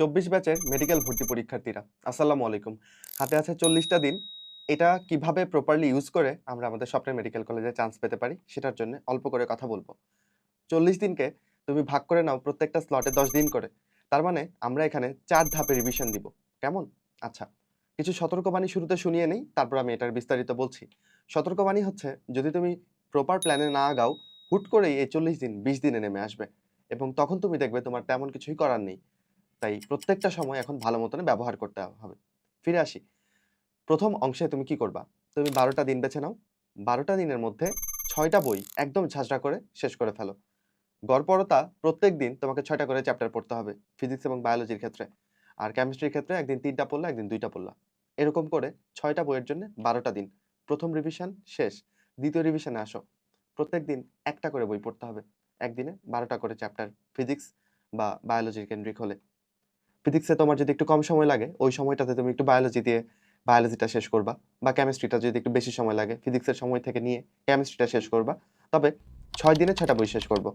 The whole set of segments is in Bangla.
চব্বিশ ব্যাচের মেডিকেল ভর্তি পরীক্ষার্থীরা। আসসালামু আলাইকুম। হাতে আছে চল্লিশটা দিন। এটা কীভাবে প্রপারলি ইউজ করে আমরা আমাদের স্বপ্নের মেডিকেল কলেজে চান্স পেতে পারি, সেটার জন্য অল্প করে কথা বলব। চল্লিশ দিনকে তুমি ভাগ করে নাও প্রত্যেকটা স্লটে দশ দিন করে। তার মানে আমরা এখানে চার ধাপে রিভিশন দিব। কেমন? আচ্ছা কিছু সতর্কবাণী শুরুতে শুনিয়ে নেই, তারপর আমি এটার বিস্তারিত বলছি। সতর্কবাণী হচ্ছে, যদি তুমি প্রপার প্ল্যানে না আগাও, হুট করেই এই চল্লিশ দিন, বিশ দিনে নেমে আসবে। এবং তখন তুমি দেখবে তোমার তেমন কিছুই করার নেই। তাই প্রত্যেকটা সময় এখন ভালো মতন ব্যবহার করতে হবে। ফিরে আসি। প্রথম অংশে তুমি কি করবা? তুমি বারোটা দিন বেছে নাও। বারোটা দিনের মধ্যে ছয়টা বই একদম ঝাঁঝরা করে শেষ করে ফেলো। গড়পরতা প্রত্যেক দিন তোমাকে ছয়টা করে চ্যাপ্টার পড়তে হবে ফিজিক্স এবং বায়োলজির ক্ষেত্রে। আর কেমিস্ট্রির ক্ষেত্রে একদিন তিনটা পড়লা, একদিন দুইটা পড়লা। এরকম করে ছয়টা বইয়ের জন্য বারোটা দিন। প্রথম রিভিশন শেষ। দ্বিতীয় রিভিশনে আসো। প্রত্যেক দিন একটা করে বই পড়তে হবে। একদিনে বারোটা করে চ্যাপ্টার ফিজিক্স বা বায়োলজির কেন্দ্রিক হলে। ফিজিক্সে তোমার যদি একটু কম সময় লাগে, ওই সময়টাতে তুমি একটু বায়োলজি দিয়ে বায়োলজিটা শেষ করবা বা কেমিস্ট্রিটা যদি একটু বেশি সময় লাগে ফিজিক্সের সময় থেকে নিয়ে কেমিস্ট্রিটা শেষ করবা। তবে ছয় দিনে ছয়টা বই শেষ করব।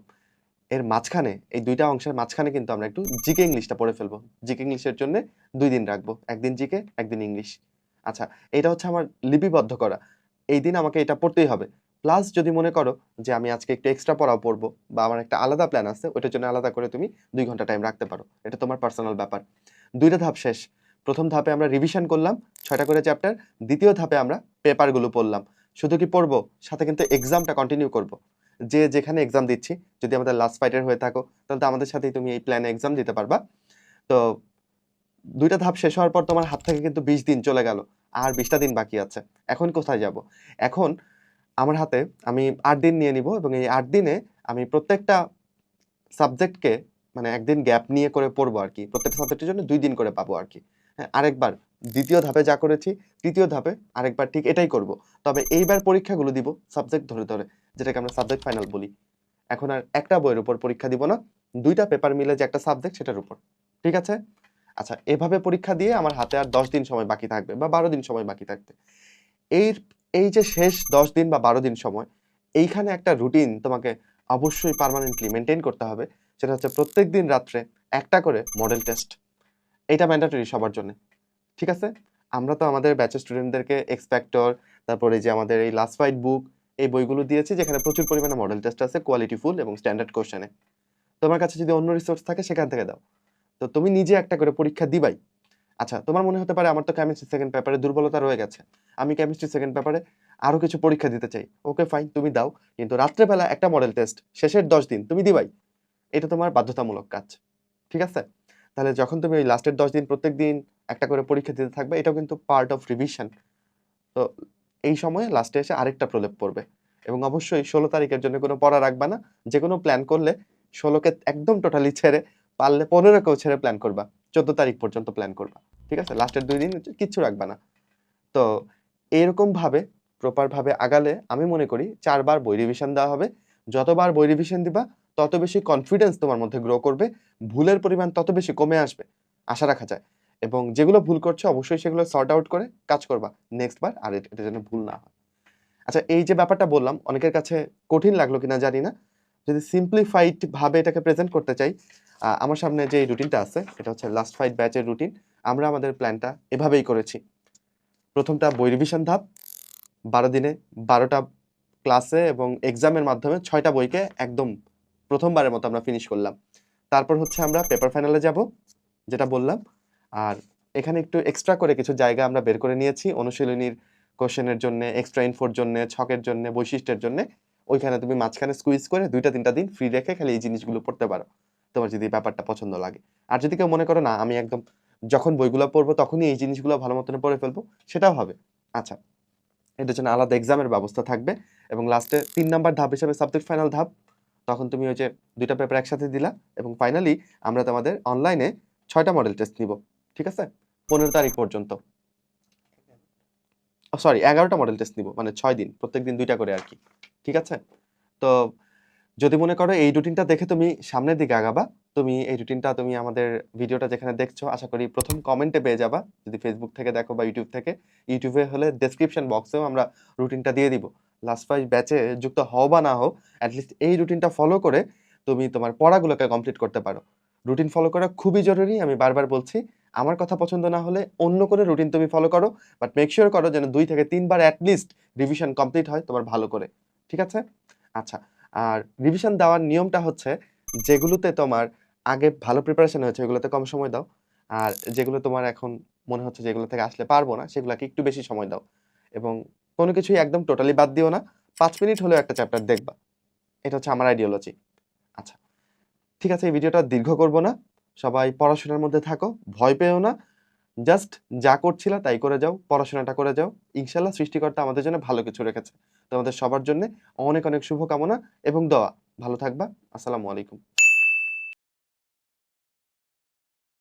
এর মাঝখানে, এই দুইটা অংশের মাঝখানে কিন্তু আমরা একটু জিকে ইংলিশটা পড়ে ফেলব। জিকে ইংলিশের জন্য দুই দিন রাখব, একদিন জিকে, একদিন ইংলিশ আচ্ছা এটা হচ্ছে আমার লিপিবদ্ধ করা। এই দিন আমাকে এটা পড়তেই হবে। প্লাস যদি মনে করো যে আমি আজকে একটু এক্সট্রা পড়াও পড়ব বা আমার একটা আলাদা প্ল্যান আছে, ওইটার জন্য আলাদা করে তুমি দুই ঘণ্টা টাইম রাখতে পারো। এটা তোমার পার্সোনাল ব্যাপার। দুইটা ধাপ শেষ। প্রথম ধাপে আমরা রিভিশন করলাম ছয়টা করে চ্যাপ্টার দ্বিতীয় ধাপে আমরা পেপারগুলো পড়লাম। শুধু কি পড়ব? সাথে কিন্তু এক্সামটা কন্টিনিউ করব। যে যেখানে এক্সাম দিচ্ছি, যদি আমাদের লাস্ট ফাইটার হয়ে থাকো, তাহলে তো আমাদের সাথেই তুমি এই প্ল্যানে এক্সাম দিতে পারবা। তো দুইটা ধাপ শেষ হওয়ার পর তোমার হাত থেকে কিন্তু বিশ দিন চলে গেল। আর বিশটা দিন বাকি আছে। এখন কোথায় যাব? এখন আমার হাতে আমি আট দিন নিয়ে নিব এবং এই আট দিনে আমি প্রত্যেকটা সাবজেক্টকে মানে একদিন গ্যাপ নিয়ে করে পড়ব আর কি। প্রত্যেকটা সাবজেক্টের জন্য দুই দিন করে পাবো আর কি। হ্যাঁ আরেকবার দ্বিতীয় ধাপে যা করেছি, তৃতীয় ধাপে আরেকবার ঠিক এটাই করব। তবে এইবার পরীক্ষাগুলো দিব সাবজেক্ট ধরে ধরে, যেটাকে আমরা সাবজেক্ট ফাইনাল বলি। এখন আর একটা বইয়ের উপর পরীক্ষা দিব না, দুইটা পেপার মিলে যে একটা সাবজেক্ট সেটার উপর। ঠিক আছে? আচ্ছা এভাবে পরীক্ষা দিয়ে আমার হাতে আর দশ দিন সময় বাকি থাকবে বা বারো দিন সময় বাকি থাকবে। এই এই যে শেষ দশ দিন বা বারো দিন সময়, এইখানে একটা রুটিন তোমাকে অবশ্যই পার্মানেন্টলি মেনটেন করতে হবে। সেটা হচ্ছে প্রত্যেক দিন রাত্রে একটা করে মডেল টেস্ট এটা ম্যান্ডাটরি সবার জন্য। ঠিক আছে? আমরা তো আমাদের ব্যাচের স্টুডেন্টদেরকে এক্সপেক্টর তারপরে যে আমাদের এই লাস্ট ফাইট বুক এই বইগুলো দিয়েছি, যেখানে প্রচুর পরিমাণে মডেল টেস্ট আছে কোয়ালিটি ফুল এবং স্ট্যান্ডার্ড কোশ্চেনে তোমার কাছে যদি অন্য রিসোর্স থাকে, সেখান থেকে দাও। তো তুমি নিজে একটা করে পরীক্ষা দিবাই। আচ্ছা তোমার মনে হতে পারে আমার তো কেমিস্ট্রি সেকেন্ড পেপারে দুর্বলতা রয়ে গেছে। আমি কেমিস্ট্রি সেকেন্ড পেপারে আরও কিছু পরীক্ষা দিতে চাই। ওকে ফাইন তুমি দাও। কিন্তু রাত্রেবেলা একটা মডেল টেস্ট শেষের দশ দিন, তুমি দিবাই। এটা তোমার বাধ্যতামূলক কাজ, ঠিক আছে? তাহলে যখন তুমি ওই লাস্টের দশ দিন প্রত্যেক দিন একটা করে পরীক্ষা দিতে থাকবে, এটাও কিন্তু পার্ট অফ রিভিশন তো এই সময়ে লাস্টে এসে আরেকটা প্রলেপ পড়বে। এবং অবশ্যই ষোলো তারিখের জন্য কোনো পড়া রাখবা না। যে কোনো প্ল্যান করলে ষোলোকে একদম টোটালি ছেড়ে পারলে পনেরোকেও ছেড়ে প্ল্যান করবা। চোদ্দ তারিখ পর্যন্ত প্ল্যান করবা। ঠিক আছে? লাস্টের দুই দিন কিচ্ছু রাখবা না। তো এরকম ভাবে প্রপার ভাবে আগালে আমি মনে করি চারবার বই রিভিশন দেওয়া হবে। যতবার বই রিভিশন দিবা, তত বেশি কনফিডেন্স তোমার মধ্যে গ্রো করবে। ভুলের পরিমাণ তত বেশি কমে আসবে, আশা রাখা যায়। এবং যেগুলো ভুল করছ, অবশ্যই সেগুলো সর্ট আউট করে কাজ করবা। নেক্সট বার আর এটা যেন ভুল না হয়। আচ্ছা এই যে ব্যাপারটা বললাম, অনেকের কাছে কঠিন লাগল কিনা জানি না। যদি সিম্পলিফাইড ভাবে এটাকে প্রেজেন্ট করতে চাই আমার সামনে যে রুটিনটা আছে, এটা হচ্ছে লাস্ট ফাইট ব্যাচের রুটিন আমরা আমাদের প্ল্যানটা এভাবেই করেছি। প্রথমটা বই রিভিশন ধাপ, বারো দিনে বারোটা ক্লাসে এবং এক্সামের মাধ্যমে ছয়টা বইকে একদম প্রথমবারের মতো আমরা ফিনিশ করলাম। তারপর হচ্ছে আমরা পেপার ফাইনালে যাব, যেটা বললাম। আর এখানে একটু এক্সট্রা করে কিছু জায়গা আমরা বের করে নিয়েছি, অনুশীলনীর কোশ্চেনের জন্য এক্সট্রা ইনফোর জন্য, ছকের জন্য, বৈশিষ্ট্যের জন্য। ওইখানে তুমি মাঝখানে স্কুইজ করে দুইটা, তিনটা দিন ফ্রি রেখে খালি এই জিনিসগুলো পড়তে পারো, তোমার যদি ব্যাপারটা পছন্দ লাগে। আর যদি কেউ মনে করো, না, আমি একদম যখন বইগুলো পড়ব তখনই এই জিনিসগুলো ভালো মতন পড়ে ফেলব, সেটাও হবে। আচ্ছা এটার জন্য আলাদা এক্সামের ব্যবস্থা থাকবে এবং লাস্টে তিন নাম্বার ধাপ হিসাবে সাবজেক্ট ফাইনাল ধাপ, তখন তুমি ওই যে দুইটা পেপার একসাথে দিলা এবং ফাইনালি আমরা তোমাদের অনলাইনে ছয়টা মডেল টেস্ট নিব, ঠিক আছে? পনেরো তারিখ পর্যন্ত। সরি এগারোটা মডেল টেস্ট নিব মানে ছয় দিন, প্রত্যেক দিন দুইটা করে আর কি, ঠিক আছে? তো যদি মনে করো এই রুটিনটা দেখে তুমি সামনের দিকে আগাবা, তুমি এই রুটিনটা তুমি আমাদের ভিডিওটা যেখানে দেখছ, আশা করি প্রথম কমেন্টে পেয়ে যাবা যদি ফেসবুক থেকে দেখো বা ইউটিউব থেকে ইউটিউবে হলে ডেসক্রিপশন বক্সেও আমরা রুটিনটা দিয়ে দিব লাস্ট ফাইভ ব্যাচে যুক্ত হও বা না হও অ্যাটলিস্ট এই রুটিনটা ফলো করে তুমি তোমার পড়াগুলোকে কমপ্লিট করতে পারো রুটিন ফলো করা খুবই জরুরি। আমি বারবার বলছি। আমার কথা পছন্দ না হলে অন্য কোনো রুটিন তুমি ফলো করো। বাট মেক সিউর করো যেন দুই থেকে ৩ বার এট লিস্ট রিভিশন কমপ্লিট হয় তোমার ভালো করে। ঠিক আছে? আচ্ছা। আর রিভিশন দেওয়ার নিয়মটা হচ্ছে যেগুলোতে তোমার আগে ভালো প্রিপারেশন হয়েছে ওগুলোতে কম সময় দাও। আর যেগুলো তোমার এখন মনে হচ্ছে যেগুলো থেকে আসলে পারব না, সেগুলোকে একটু বেশি সময় দাও। এবং কোনো কিছুই একদম টোটালি বাদ দিও না। পাঁচ মিনিট হলেও একটা চ্যাপ্টার দেখবা। এটা হচ্ছে আমার আইডিওলজি। আচ্ছা। ঠিক আছে, এই ভিডিওটা দীর্ঘ করব না। সবাই পড়াশোনার মধ্যে থাকো। ভয় পেও না। জাস্ট যা করছিলা তাই করে যাও। পড়াশোনাটা করে যাও। ইনশাল্লাহ সৃষ্টিকর্তা আমাদের জন্য ভালো কিছু রেখেছে। তোমাদের সবার জন্য অনেক, অনেক শুভকামনা এবং দোয়া। ভালো থাকবা। আসসালামু আলাইকুম।